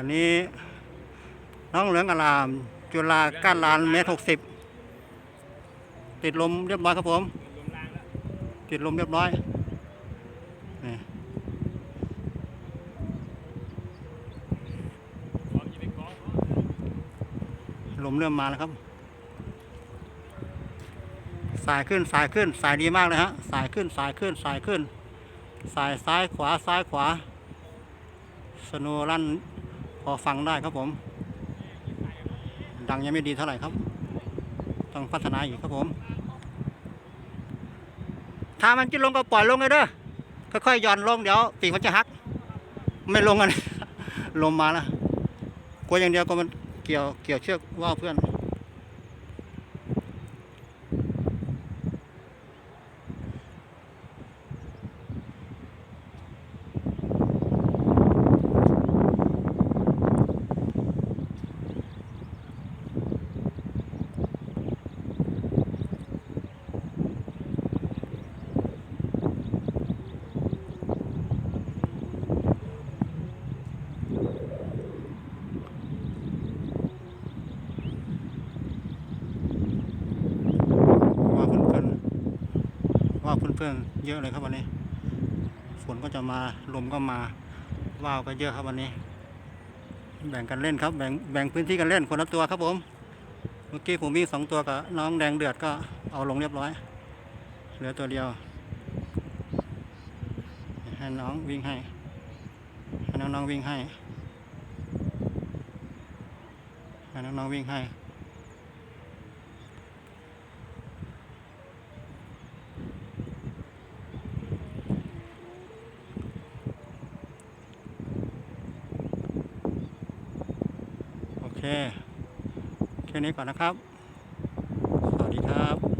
อนนี้น้องเหลืองอาราม จุฬาก้านลานเมตรหกสิบติดลมเรียบร้อยครับผม ติดลมเรียบร้อยนี่ลมเริ่มมาแล้วครับ สายขึ้นสายขึ้นสายดีมากเลยฮะ สายขึ้นสายขึ้นสายขึ้น สายซ้ายขวาซ้ายขวา สโนว์ลั่น พอฟังได้ครับผม ดังยังไม่ดีเท่าไหร่ครับ ต้องพัฒนาอีกครับผม ถ้ามันจะลงก็ปล่อยลงเลยเด้อค่อยๆย่อนลงเดี๋ยวปีกมันจะหัก ไม่ลงกันลมมาแล้วกลัวอย่างเดียวก็มันเกี่ยวเกี่ยวเชือกว่าวเพื่อน ว่าเพื่อนๆ ว่าเพื่อนๆเยอะเลยครับวันนี้ ฝนก็จะมาลมก็มาว่าวก็เยอะครับวันนี้ แบ่งกันเล่นครับแบ่งแบ่งพื้นที่กันเล่นคนละตัวครับผม เมื่อกี้ผมมีสองตัวกับน้องแดงเดือดก็เอาลงเรียบร้อยเหลือตัวเดียวให้น้องวิ่งให้ให้น้องๆวิ่งให้ให้น้องๆวิ่งให้ ค แค่นี้ก่อนนะครับ สวัสดีครับ